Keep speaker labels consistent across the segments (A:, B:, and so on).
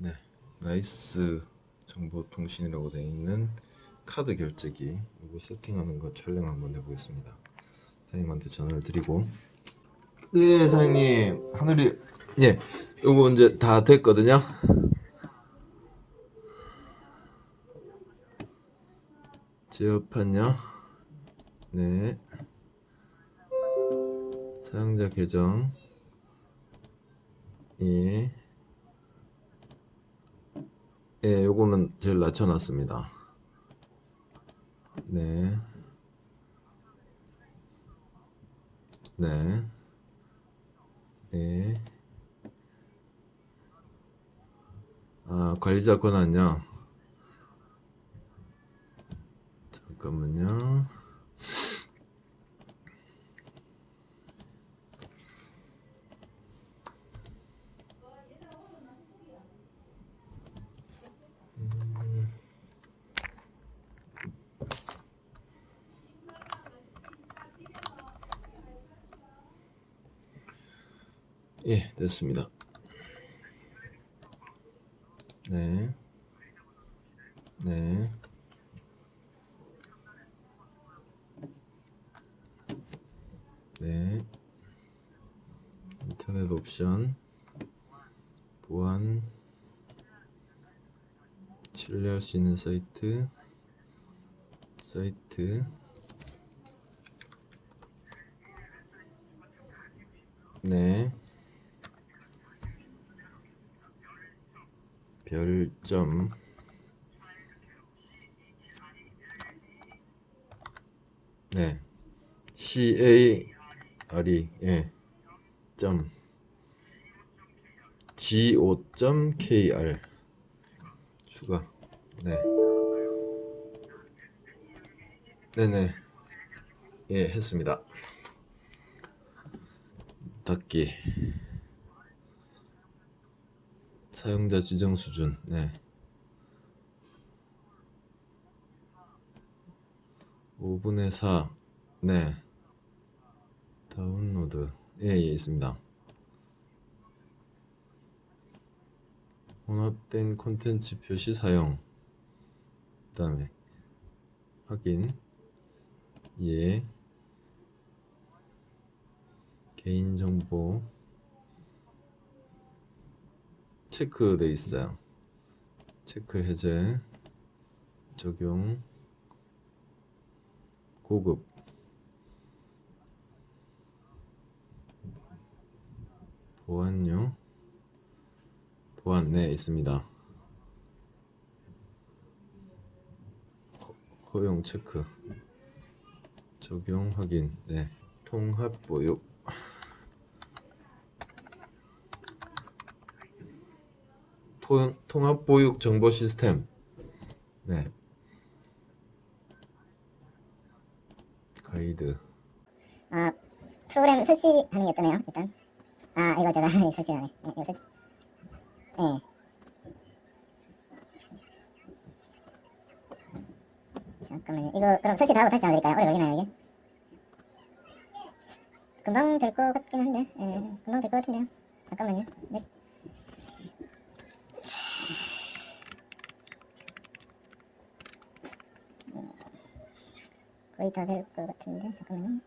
A: 네, 나이스 정보 통신이라고 되어 있는 카드 결제기 이거 세팅하는 거 촬영 한번 해보겠습니다. 사장님한테 전화를 드리고 네 사장님 하늘이 예 요거 이제 다 됐거든요. 제어판요. 네. 사용자 계정. 예. 예, 요거는 제일 낮춰놨습니다. 네. 네. 예. 아, 관리자 권한요. 잠깐만요. 음. 예, 됐습니다. 네. 네. 네. 인터넷 옵션 보안 신뢰할 수 있는 사이트 사이트 네 별점. 네. C A R E 예. 점. G 5 K R. 추가. 네. 네네. 예 했습니다. 닫기 사용자 지정 수준 네 5분의 4 네. 다운로드. 예, 예, 있습니다. 혼합된 콘텐츠 표시 사용. 그 다음에 확인. 예. 개인정보. 체크돼 있어요. 체크 해제. 적용. 고급. 보안요. 보안 네 있습니다. 허- 허용 체크. 적용 확인. 네. 통합 보육. 통, 통합 보육 정보 시스템. 네. 가이드.
B: 아 프로그램 설치하는 게 어떠네요 일단 아 이거 제가 설치하네 네, 이거 설치 네 잠깐만요 이거 그럼 설치 다 하고 다시 전화드릴까요? 오래 걸리나요 이게? 금방 될 것 같긴 한데 예 금방 될 것 같은데요 잠깐만요 네. 거의 다 될 것 같은데 잠깐만요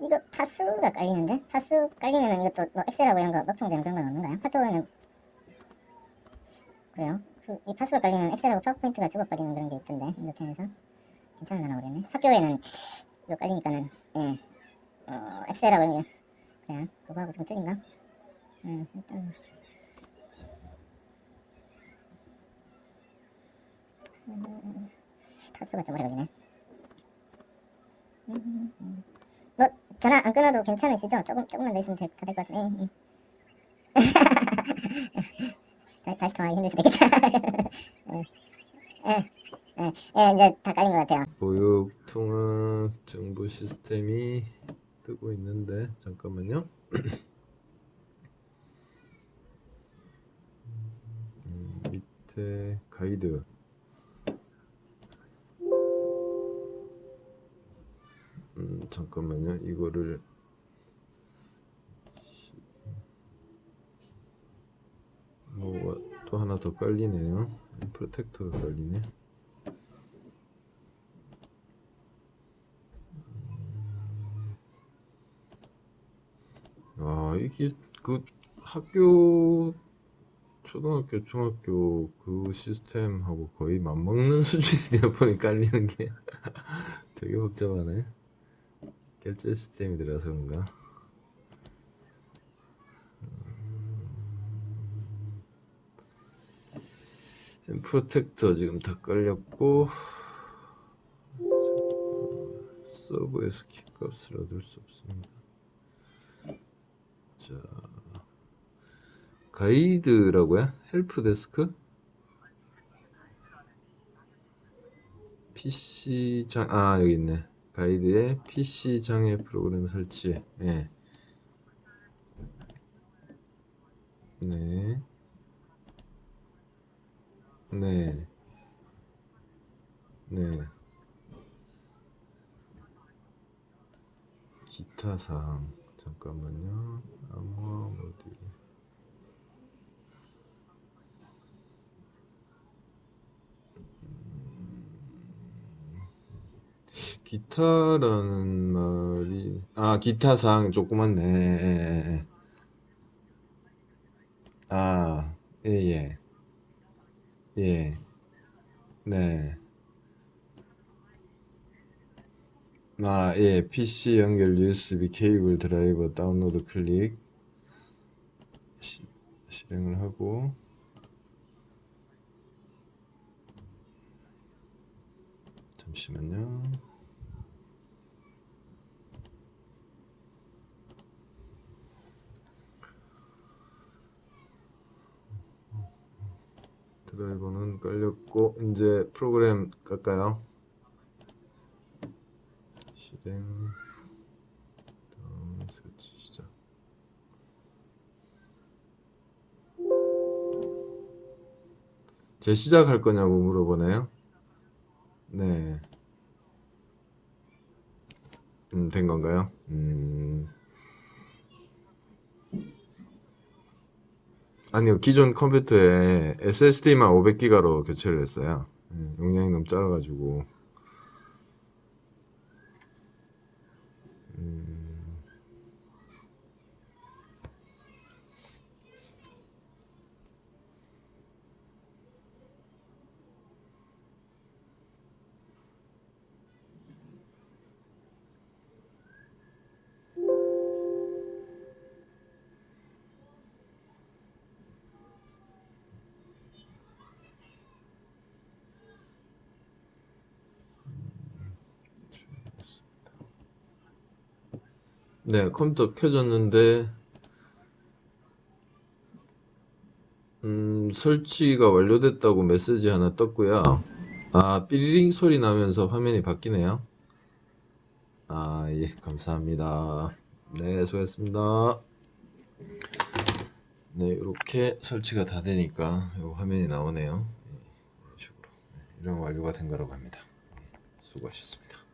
B: 이거 파수가 깔리는데? 파수 깔리면은 이것도 뭐 엑셀하고 이런 거 먹통되는 그런 건 없는가요? 학교에는 그래요? 그, 이 파수가 깔리면 엑셀하고 파워포인트가 죽어버리는 그런 게 있던데 인터넷에서 괜찮나 모르겠네 학교에는 이거 깔리니까는 예 어, 엑셀하고 게 그래요? 그거하고 좀 틀린가? 음 일단 음, 파수가 좀 오래 걸리네 음, 음. 뭐 전화 안 끊어도 괜찮으시죠? 조금 조금만 더 있으면 다 될 것 같은데. 네, 다시 통하기 힘들 수도 있겠다. 응. 응. 응. 예, 이제 다 깔린 것 같아요.
A: 보육 통합 정보 시스템이 뜨고 있는데 잠깐만요. 음, 밑에 가이드 또 하나 더 깔리네요. 프로텍터가 깔리네. 아 이게 그 학교 초등학교 중학교 그 시스템하고 거의 맞먹는 수준이다 보니 깔리는 게. 되게 복잡하네. 결제 시스템이 들어서 그런가 음, 프로텍터 지금 다 깔렸고 서버에서 키값을 얻을 수 없습니다 자 가이드라고요? 헬프데스크? PC 장, 아, 여기 있네. 가이드에 PC 장애 프로그램 설치. 예. 네. 네. 네. 기타 사항. 잠깐만요. 암호화 모듈. 기타라는 말이 아 기타 사항 조그맣네 예, 예, 예. 아 예예 예. 네. 아, 예. PC 연결 USB 케이블 드라이버 다운로드 클릭 시, 실행을 하고 잠시만요. 드라이버는 깔렸고 이제 프로그램 깔까요? 실행 다음 설치 시작 재시작할 거냐고 물어보네요. 네. 음, 된 건가요? 음. 아니요, 기존 컴퓨터에 SSD만 500기가로 교체를 했어요. 예, 용량이 너무 작아가지고. 네, 컴퓨터 켜졌는데, 음, 설치가 완료됐다고 메시지 하나 떴고요. 아, 삐리링 소리 나면서 화면이 바뀌네요. 아, 예, 감사합니다. 네, 수고했습니다. 네, 이렇게 설치가 다 되니까 이 화면이 나오네요. 예, 이런 식으로. 네, 이런 완료가 된 거라고 합니다. 예, 수고하셨습니다.